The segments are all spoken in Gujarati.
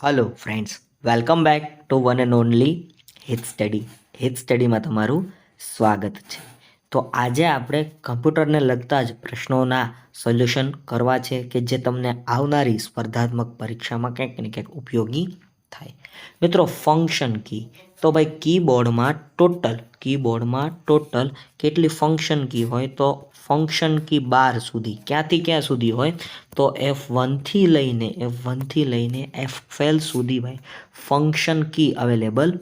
Hello friends welcome back to one and only Hit study Hit સ્ટડીમાં તમારું સ્વાગત છે. તો આજે આપણે કમ્પ્યુટરને લગતા જ પ્રશ્નોના સોલ્યુશન કરવા છે કે જે તમને આવનારી સ્પર્ધાત્મક પરીક્ષામાં ક્યાંક ને ક્યાંક ઉપયોગી થાય. મિત્રો ફંક્શન કી તો ભાઈ કીબોર્ડમાં ટોટલ કીબોર્ડમાં ટોટલ કેટલી ફંક્શન કી હોય? તો ફંક્શન કી બાર સુધી. ક્યાંથી ક્યાં સુધી હોય? તો એફ વનથી લઈને એફ વનથી લઈને એફ ટ્વેલ્વ સુધી ભાઈ ફંક્શન કી અવેલેબલ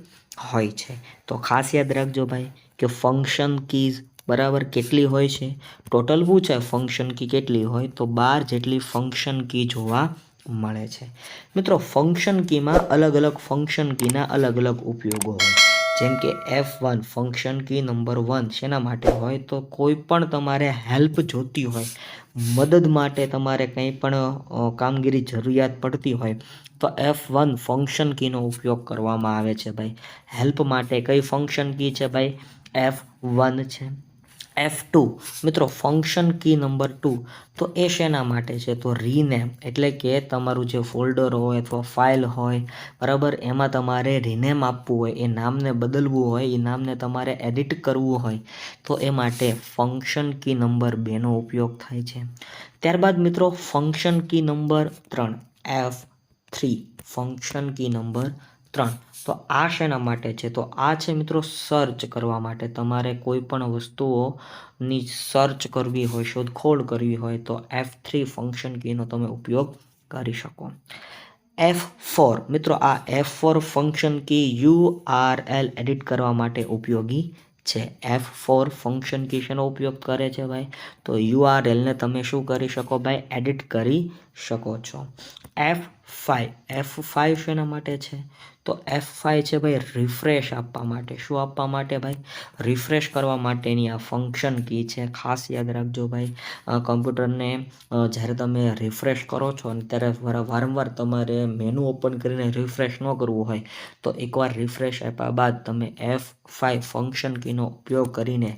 હોય છે. તો ખાસ યાદ રાખજો ભાઈ, કે ફંક્શન કીઝ બરાબર કેટલી હોય છે? ટોટલ પૂછાય ફંક્શન કી કેટલી હોય? તો બાર જેટલી ફંક્શન કી જોવા મળે છે. મિત્રો ફંક્શન કીમાં અલગ અલગ ફંક્શન કીના અલગ અલગ ઉપયોગો હોય. જેમ કે F one function key number one શેના માટે હોય? તો કોઈ પણ તમારે હેલ્પ જોતી હોય, મદદ માટે તમારે કંઈ પણ કામગીરી જરૂરિયાત પડતી હોય, તો એફ વન ફંક્શન કીનો ઉપયોગ કરવામાં આવે છે ભાઈ. હેલ્પ માટે કઈ ફંક્શન કી છે ભાઈ? એફ વન છે. એફ ટુ મિત્રો ફંક્શન કી નંબર ટુ તો એ શેના માટે છે? તો રીનેમ એટલે કે તમારું જે ફોલ્ડર હોય અથવા ફાઇલ હોય, બરાબર, એમાં તમારે રીનેમ આપવું હોય, એ નામને બદલવું હોય, એ નામને તમારે એડિટ કરવું હોય, તો એ માટે ફંક્શન કી નંબર બેનો ઉપયોગ થાય છે. ત્યારબાદ મિત્રો ફંક્શન કી નંબર ત્રણ. F three function key number ત્રણ. તો આ શેના માટે છે? તો આ છે મિત્રો સર્ચ કરવા માટે. તમારે કોઈ પણ વસ્તુઓની સર્ચ કરવી હોય, શોધખોળ કરવી હોય, તો એફ થ્રી ફંક્શન કીનો તમે ઉપયોગ કરી શકો. એફ ફોર મિત્રો, આ F four function key U R L edit કરવા માટે ઉપયોગી છે. એફ ફોર ફંક્શન કી શેનો ઉપયોગ કરે છે ભાઈ? તો યુ આર એલને તમે શું કરી શકો ભાઈ? એડિટ કરી શકો છો. એફ ફાઇવ એફ ફાઇવ શેના માટે છે? તો એફ ફાઇવ છે ભાઈ રિફ્રેશ આપવા માટે. શું આપવા માટે ભાઈ? રિફ્રેશ કરવા માટેની આ ફંક્શન કી છે. ખાસ યાદ રાખજો ભાઈ કમ્પ્યુટરને જ્યારે તમે રિફ્રેશ કરો છો અને ત્યારે વારંવાર તમારે મેનુ ઓપન કરીને રિફ્રેશ ન કરવું હોય, તો એકવાર રિફ્રેશ આપ્યા બાદ તમે એફ ફાઈવ ફંક્શન કીનો ઉપયોગ કરીને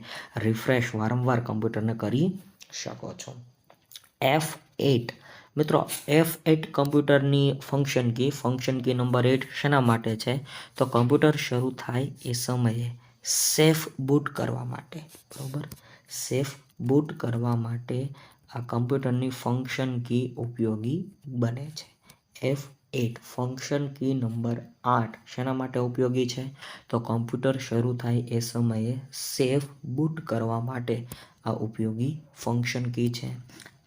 રિફ્રેશ વારંવાર કમ્પ્યુટરને કરી શકો છો. એફ એટ મિત્રો એફ એટ કમ્પ્યુટરની function key function key number eight શેના માટે છે? તો કમ્પ્યુટર શરૂ થાય એ સમયે સેફ બૂટ કરવા માટે, બરાબર? સેફ બૂટ કરવા માટે આ કમ્પ્યુટરની ફંક્શન કી ઉપયોગી બને છે. F eight function key number આઠ શેના માટે ઉપયોગી છે? તો કમ્પ્યુટર શરૂ થાય એ સમયે સેફ બૂટ કરવા માટે આ ઉપયોગી ફંક્શન કી છે.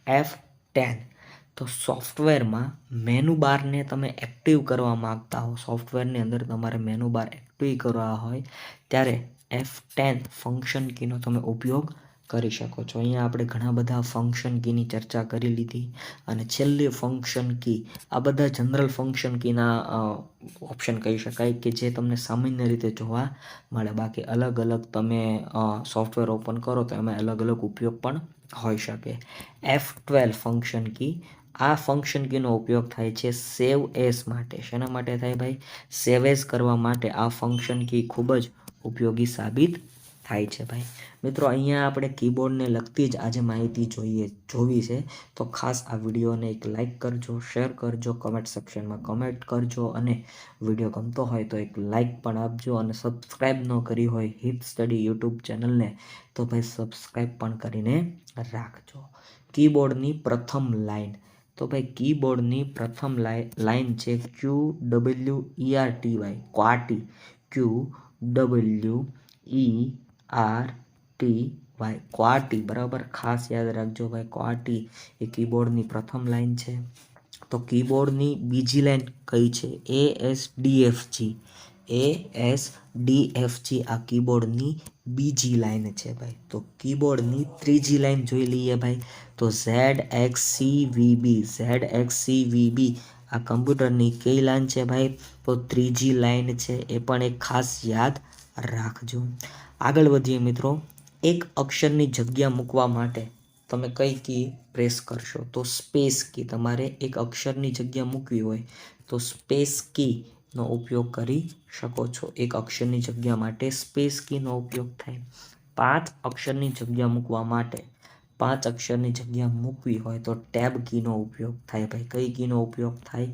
એફ ટેન તો સોફ્ટવેરમાં મેનુ બારને તમે એક્ટિવ કરવા માગતા હો, સોફ્ટવેરની અંદર તમારે મેનુ બાર એક્ટિવ કરવા હોય, ત્યારે એફ ટેન ફંક્શન કીનો તમે ઉપયોગ કરી શકો છો. અહીંયા આપણે ઘણા બધા ફંક્શન કીની ચર્ચા કરી લીધી અને છેલ્લી ફંક્શન કી આ બધા જનરલ ફંક્શન કીના ઓપ્શન કહી શકાય કે જે તમને સામાન્ય રીતે જોવા મળે. બાકી અલગ અલગ તમે સોફ્ટવેર ઓપન કરો તો એમાં અલગ અલગ ઉપયોગ પણ હોઈ શકે. એફ ટ્વેલ્વ ફંક્શન કી આ ફંક્શન કીનો ઉપયોગ થાય છે સેવ એસ માટે. શેના માટે થાય ભાઈ? સેવ એસ કરવા માટે આ ફંક્શન કી ખૂબ જ ઉપયોગી સાબિત થાય છે ભાઈ. મિત્રો, અહીંયા આપણે કીબોર્ડને લગતી જ આજે માહિતી જોઈએ, જોવી છે. તો ખાસ આ વિડીયોને એક લાઇક કરજો શેર કરજો કમેન્ટ સેક્શનમાં કમેન્ટ કરજો અને વીડિયો ગમતો હોય તો એક લાઇક પણ આપજો અને સબસ્ક્રાઈબ ન કરી હોય હિપ સ્ટડી યુટ્યુબ ચેનલને તો ભાઈ સબસ્ક્રાઈબ પણ કરીને રાખજો. કીબોર્ડની પ્રથમ લાઈન તો ભાઈ કીબોર્ડની પ્રથમ લાઈન છે Q W E R T Y qwerty Q W E R T Y qwerty બરાબર? ખાસ યાદ રાખજો ભાઈ ક્વાટી એ કીબોર્ડની પ્રથમ લાઈન છે. તો કીબોર્ડની બીજી લાઈન કઈ છે? A S D F G A S D F G આ કીબોર્ડની બીજી લાઈન છે ભાઈ. તો કીબોર્ડની ત્રીજી લાઈન જોઈ લઈએ ભાઈ. તો Z X C V B Z X C V B આ કમ્પ્યુટરની કઈ લાઈન છે ભાઈ? તો ત્રીજી લાઈન છે, એ પણ એક ખાસ યાદ રાખજો. આગળ વધીએ મિત્રો. એક અક્ષરની જગ્યા મૂકવા માટે તમે કઈ કી પ્રેસ કરશો? તો સ્પેસ કી તમારે એક અક્ષરની જગ્યા મૂકવી હોય તો સ્પેસ કીનો ઉપયોગ કરી શકો છો. એક અક્ષરની જગ્યા માટે સ્પેસ કીનો ઉપયોગ થાય. પાંચ અક્ષરની જગ્યા મૂકવા માટે પાંચ અક્ષરની જગ્યા મૂકવી હોય તો ટેબ કીનો ઉપયોગ થાય. ભાઈ, કઈ કીનો ઉપયોગ થાય?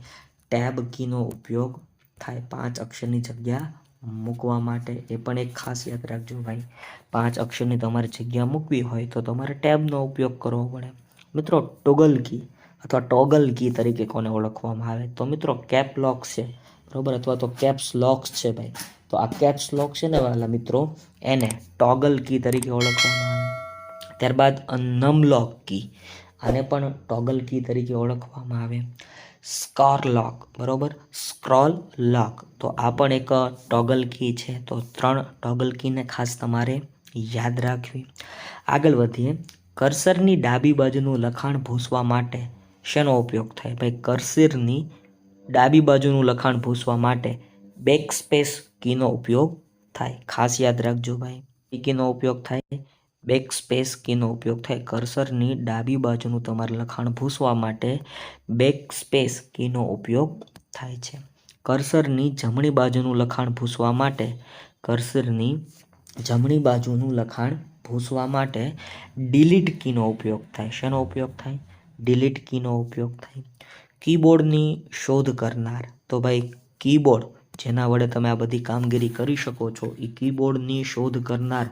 ટેબ કીનો ઉપયોગ થાય પાંચ અક્ષરની જગ્યા મૂકવા માટે. એ પણ એક ખાસ યાદ રાખજો ભાઈ. પાંચ અક્ષરની તમારે જગ્યા મૂકવી હોય તો તમારે ટેબનો ઉપયોગ કરવો પડે. મિત્રો, ટોગલ કી અથવા ટોગલ કી તરીકે કોને ઓળખવામાં આવે? તો મિત્રો કેપલોક છે. બરોબર? અથવા તો કેપ્સ લોક્સ છે ભાઈ. તો આ કેપ્સ લોક છે ને વાલા મિત્રો, એને ટોગલ કી તરીકે ઓળખવામાં આવે. ત્યારબાદ નમલોક કી આને પણ ટોગલ કી તરીકે ઓળખવામાં આવે. સ્કોર લોક બરાબર? સ્ક્રોલ લોક તો આ પણ એક ટોગલ કી છે. તો ત્રણ ટોગલ કીને ખાસ તમારે યાદ રાખવી. આગળ વધીએ. કર્સરની ડાબી બાજુનું લખાણ ભૂસવા માટે શેનો ઉપયોગ થાય? ભાઈ કર્સરની ડાબી બાજુનું લખાણ ભૂસવા માટે બેક સ્પેસ કીનો ઉપયોગ થાય. ખાસ યાદ રાખજો ભાઈ. કીનો ઉપયોગ થાય બેક સ્પેસ કીનો ઉપયોગ થાય. કર્સરની ડાબી બાજુનું તમારે લખાણ ભૂસવા માટે બેક સ્પેસ કીનો ઉપયોગ થાય છે. કર્સરની જમણી બાજુનું લખાણ ભૂસવા માટે, કર્સરની જમણી બાજુનું લખાણ ભૂસવા માટે ડિલીટ કીનો ઉપયોગ થાય. શેનો ઉપયોગ થાય? ડિલીટ કીનો ઉપયોગ થાય. કીબોર્ડની શોધ કરનાર. તો ભાઈ, કીબોર્ડ, જેના વડે તમે આ બધી કામગીરી કરી શકો છો એ કીબોર્ડની શોધ કરનાર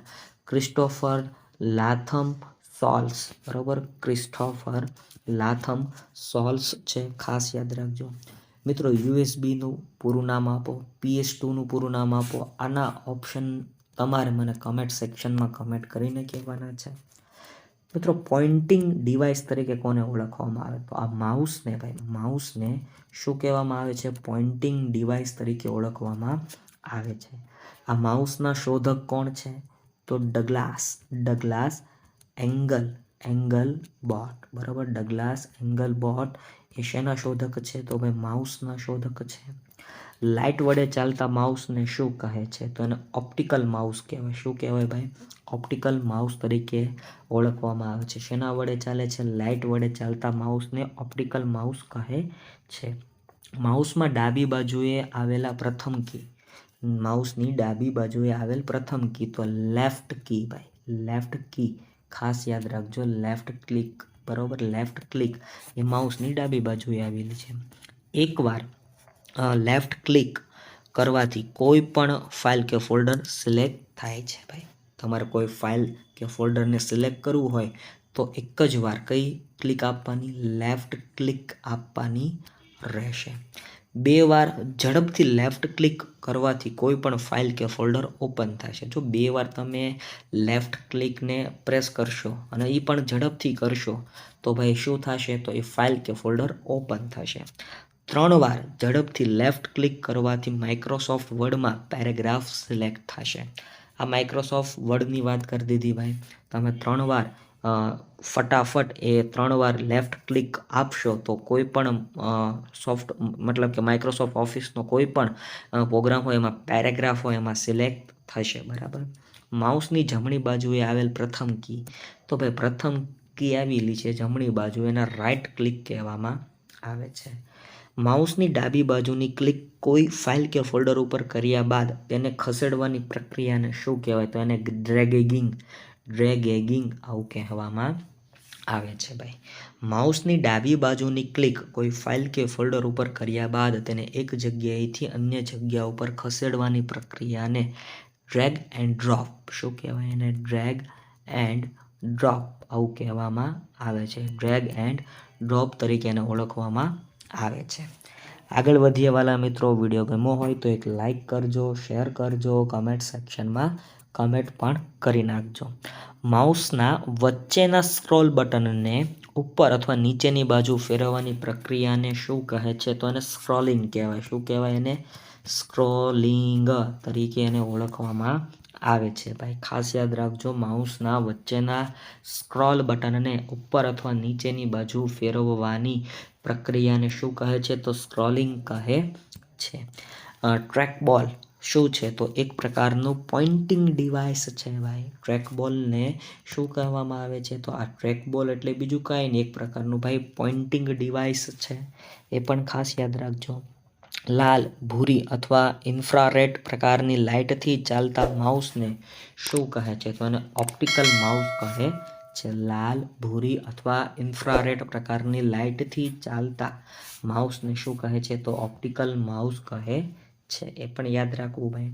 ક્રિસ્ટોફર લાથમ સોલ્સ. બરાબર? ક્રિસ્ટોફર લાથમ સોલ્સ છે, ખાસ યાદ રાખજો. મિત્રો, યુએસબીનું પૂરું નામ આપો, પીએસ ટુનું પૂરું નામ આપો, આના ઓપ્શન તમારે મને કમેન્ટ સેક્શનમાં કમેન્ટ કરીને કહેવાના છે. મિત્રો, પોઇન્ટિંગ ડિવાઇસ તરીકે કોને ઓળખવામાં આવે? તો આ માઉસને ભાઈ, માઉસને શું કહેવામાં આવે છે? પોઇન્ટિંગ ડિવાઇસ તરીકે ઓળખવામાં આવે છે. આ માઉસના શોધક કોણ છે? તો Douglas Douglas Engel Engelbart. બરાબર? ડગલાસ, એંગલ બોટ એ શેના શોધક છે? તો ભાઈ, માઉસના શોધક છે. લાઇટ વડે ચાલતા માઉસને શું કહે છે? તો એને ઓપ્ટિકલ માઉસ કહેવાય. શું કહેવાય ભાઈ? ઓપ્ટિકલ માઉસ તરીકે ઓળખવામાં આવે છે. શેના વડે ચાલે છે? લાઇટ વડે ચાલતા માઉસને ઓપ્ટિકલ માઉસ કહે છે. માઉસમાં ડાબી બાજુએ આવેલા પ્રથમ કી માઉસની ડાબી બાજુએ આવેલ પ્રથમ કી તો લેફ્ટ કી ભાઈ. લેફ્ટ કી ખાસ યાદ રાખજો. લેફ્ટ ક્લિક બરાબર? લેફ્ટ ક્લિક એ માઉસની ડાબી બાજુએ આવેલી છે. એકવાર લેફ્ટ ક્લિક કરવાથી કોઈ પણ ફાઇલ કે ફોલ્ડર સિલેક્ટ થાય છે ભાઈ. તમારે કોઈ ફાઇલ કે ફોલ્ડરને સિલેક્ટ કરવું હોય તો એક જ વાર કઈ ક્લિક આપવાની લેફ્ટ ક્લિક આપવાની રહેશે. બે વાર ઝડપથી લેફ્ટ ક્લિક કરવાથી કોઈ પણ ફાઇલ કે ફોલ્ડર ઓપન થશે જો બે વાર તમે લેફ્ટ ક્લિકને પ્રેસ કરશો અને એ પણ ઝડપથી કરશો તો ભાઈ શું થશે? તો એ ફાઇલ કે ફોલ્ડર ઓપન થશે. ત્રણ વાર ઝડપથી લેફ્ટ ક્લિક કરવાથી માઇક્રોસોફ્ટ વર્ડમાં પેરેગ્રાફ સિલેક્ટ થશે. આ માઇક્રોસોફ્ટ વર્ડની વાત કરી દીધી ભાઈ. તમે ત્રણ વાર ફટાફટ એ ત્રણ વાર લેફ્ટ ક્લિક આપશો તો કોઈ પણ સોફ્ટ મતલબ કે માઇક્રોસોફ્ટ ઓફિસનો કોઈ પણ પ્રોગ્રામ હોય એમાં પેરેગ્રાફ હોય એમાં સિલેક્ટ થશે, બરાબર? માઉસની જમણી બાજુએ આવેલ પ્રથમ કી તો ભાઈ પ્રથમ કી આવેલી છે જમણી બાજુ, એના રાઇટ ક્લિક કહેવામાં આવે છે. માઉસની ડાબી બાજુની ક્લિક કોઈ ફાઇલ કે ફોલ્ડર ઉપર કર્યા બાદ તેને ખસેડવાની પ્રક્રિયાને શું કહેવાય? તો એને ડ્રેગેગિંગ ડ્રેગેગિંગ આવું કહેવામાં આવે છે ભાઈ. માઉસની ડાબી બાજુની ક્લિક કોઈ ફાઇલ કે ફોલ્ડર ઉપર કર્યા બાદ તેને એક જગ્યાએથી અન્ય જગ્યા ઉપર ખસેડવાની પ્રક્રિયાને ડ્રેગ એન્ડ ડ્રોપ. શું કહેવાય એને? ડ્રેગ એન્ડ ડ્રોપ આવું કહેવામાં આવે છે. ડ્રેગ એન્ડ ડ્રોપ તરીકે એને ઓળખવામાં આવે છે. આગળ વધીએ વાલા મિત્રો વીડિયો ગમ્યો હોય તો એક લાઈક કરજો શેર કરજો કમેન્ટ સેક્શનમાં કમેન્ટ પણ કરી નાખજો. માઉસના વચ્ચેના સ્ક્રોલ બટનને ઉપર અથવા નીચેની બાજુ ફેરવવાની પ્રક્રિયાને શું કહે છે? તો એને સ્ક્રોલિંગ કહેવાય. શું કહેવાય? એને સ્ક્રોલિંગ તરીકે એને ઓળખવામાં આવે છે. ભાઈ, ખાસ યાદ રાખજો માઉસના વચ્ચેના સ્ક્રોલ બટનને ઉપર અથવા નીચેની બાજુ ફેરવવાની પ્રક્રિયાને શું કહે છે? તો સ્ક્રોલિંગ કહે છે. ટ્રેક બોલ શું છે? તો એક પ્રકારનું પોઇન્ટિંગ ડિવાઇસ છે ભાઈ. ટ્રેક બોલને શું કહેવામાં આવે છે? તો આ ટ્રેક બોલ એટલે બીજું કાંઈ નહીં, એક પ્રકારનું ભાઈ પોઇન્ટિંગ ડિવાઇસ છે. એ પણ ખાસ યાદ રાખજો. લાલ, ભૂરી અથવા ઇન્ફ્રારેડ પ્રકારની લાઇટથી ચાલતા માઉસને શું કહે છે? તો એને ઓપ્ટિકલ માઉસ કહે જે લાલ, ભૂરી અથવા ઇન્ફ્રારેડ પ્રકારની લાઇટથી ચાલતા માઉસને શું કહે છે? તો ઓપ્ટિકલ માઉસ કહે છે. એ પણ યાદ રાખવું ભાઈ.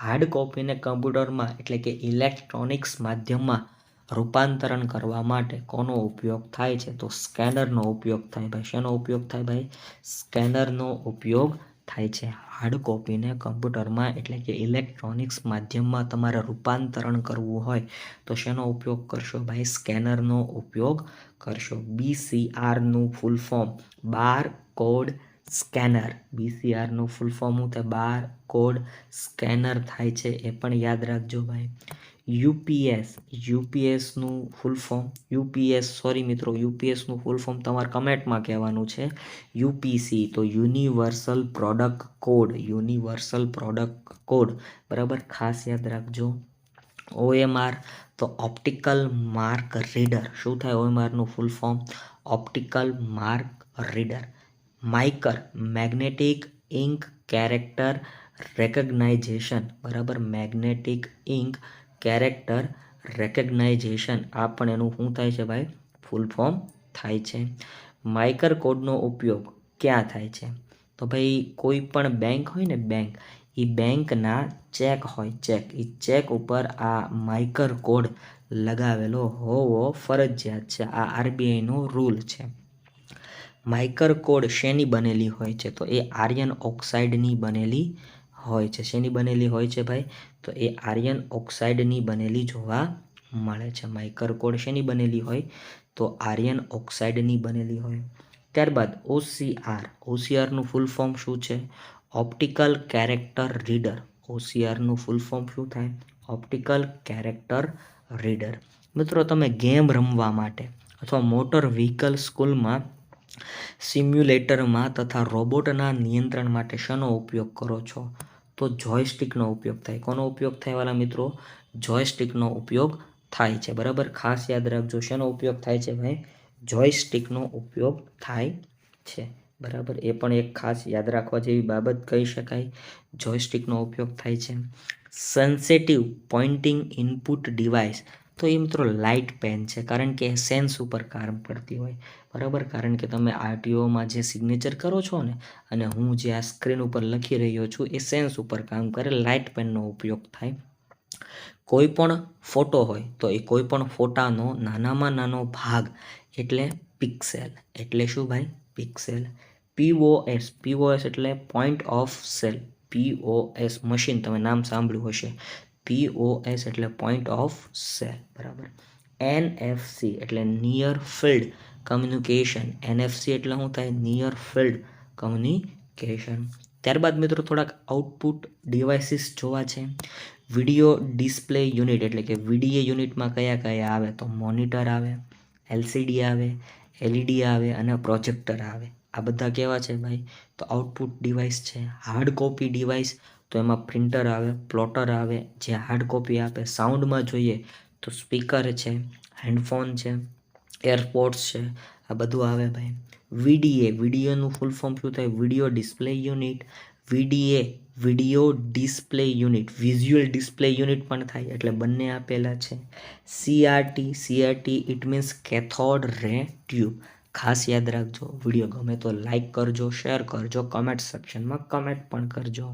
હાર્ડ કોપીને કમ્પ્યુટરમાં એટલે કે ઇલેક્ટ્રોનિક્સ માધ્યમમાં રૂપાંતરણ કરવા માટે કોનો ઉપયોગ થાય છે? તો સ્કેનરનો ઉપયોગ થાય ભાઈ. શેનો ઉપયોગ થાય ભાઈ? સ્કેનરનો ઉપયોગ થાય છે. હાર્ડ કોપીને કમ્પ્યુટરમાં એટલે કે ઇલેક્ટ્રોનિક્સ માધ્યમમાં તમારે રૂપાંતરણ કરવું હોય તો શેનો ઉપયોગ કરશો ભાઈ? સ્કેનરનો ઉપયોગ કરશો. બીસીઆરનું full form bar code scanner બીસીઆરનું full form હું તે બાર કોડ સ્કેનર થાય છે. એ પણ યાદ રાખજો ભાઈ. યુપીએસ યુપીએસનું ફૂલ ફોર્મ યુપીએસ સોરી મિત્રો યુપીએસનું ફૂલ ફોર્મ તમારે કમેન્ટમાં કહેવાનું છે. યુપીસી, તો universal product code universal product code બરાબર? ખાસ યાદ રાખજો. ઓએમઆર, તો ઓપ્ટિકલ માર્ક રીડર શું થાય ઓએમઆરનું full form optical mark reader MICR magnetic ink character recognition બરાબર? મેગ્નેટિક ઇન્ક કેરેક્ટર રેકગ્નાઇઝેશન આ પણ એનું શું થાય છે ભાઈ? ફૂલ ફોર્મ થાય છે. માઇકર કોડનો ઉપયોગ ક્યાં થાય છે? તો ભાઈ, કોઈ પણ બેંક હોય ને બેંક એ બેંકના ચેક હોય ચેક એ ચેક ઉપર આ માઇકર કોડ લગાવેલો હોવો ફરજિયાત છે. આ આરબીઆઈનો રૂલ છે. માઇકર કોડ શેની બનેલી હોય છે? તો એ આર્યન ઓક્સાઇડની બનેલી હોય છે. શેની બનેલી હોય છે ભાઈ? તો એ આર્યન ઓક્સાઇડની બનેલી જોવા મળે છે. માઇકર કોડ શેની બનેલી હોય? તો આર્યન ઓક્સાઇડની બનેલી હોય. ત્યારબાદ ઓસીઆર. ઓસીઆરનું ફૂલ ફોર્મ શું છે? Optical character reader. ઓસીઆરનું full form શું થાય? Optical character reader. મિત્રો, તમે ગેમ રમવા માટે અથવા મોટર વ્હીકલ સ્કૂલમાં સિમ્યુલેટરમાં તથા રોબોટના નિયંત્રણ માટે શેનો ઉપયોગ કરો છો? તો જોયસ્ટિકનો ઉપયોગ થાય. કોનો ઉપયોગ થાય વાલા મિત્રો? જોયસ્ટિકનો ઉપયોગ થાય છે. બરાબર? ખાસ યાદ રાખજો. શેનો ઉપયોગ થાય છે ભાઈ? જોયસ્ટિકનો ઉપયોગ થાય છે. બરાબર? એ પણ એક ખાસ યાદ રાખવા જેવી બાબત કહી શકાય. જોયસ્ટિકનો ઉપયોગ થાય છે. સેન્સેટિવ પોઇન્ટિંગ ઇનપુટ ડિવાઇસ તો એ મિત્રો લાઇટ પેન છે. કારણ કે સેન્સ ઉપર કામ કરતી હોય. બરાબર? કારણ કે તમે આરટીઓમાં જે સિગ્નેચર કરો છો ને, અને હું જે આ સ્ક્રીન ઉપર લખી રહ્યો છું, એ સેન્સ ઉપર કામ કરે લાઇટ પેનનો ઉપયોગ થાય. કોઈ પણ ફોટો હોય, તો એ કોઈ પણ ફોટાનો નાનામાં નાનો ભાગ, એટલે પિક્સેલ એટલે શું ભાઈ? પિક્સેલ પીઓએસ પીઓએસ એટલે point of sale POS machine તમે નામ સાંભળ્યું હશે. પીઓએસ એટલે પોઈન્ટ ઓફ સેલ બરાબર? એનએફસી એટલે નિયર ફિલ્ડ કમ્યુનિકેશન એનએફસી એટલે શું થાય? નિયર ફિલ્ડ કમ્યુનિકેશન ત્યારબાદ મિત્રો થોડાક આઉટપુટ ડિવાઇસીસ જોવા છે. વીડિયો ડિસ્પ્લે યુનિટ એટલે કે વીડીએ યુનિટમાં કયા કયા આવે? તો મોનિટર આવે એલસીડી આવે એલઈડી આવે અને પ્રોજેક્ટર આવે. આ બધા કેવા છે ભાઈ? તો આઉટપુટ ડિવાઇસ છે. હાર્ડ કોપી ડિવાઇસ તો એમાં પ્રિન્ટર આવે પ્લોટર આવે. જે હાર્ડ કોપી આપે સાઉન્ડમાં જોઈએ તો સ્પીકર છે હેન્ડફોન છે એરપોર્ટ્સ છે. આ બધું આવે ભાઈ. વીડીએ વિડીયોનું ફૂલ ફોર્મ શું થાય? Video display unit VDA video display unit visual display unit પણ થાય. એટલે બંને આપેલા છે. CRT CRT it means cathode ray tube ખાસ યાદ રાખજો વીડિયો ગમે તો લાઇક કરજો શેર કરજો કમેન્ટ સેક્શનમાં કમેન્ટ પણ કરજો.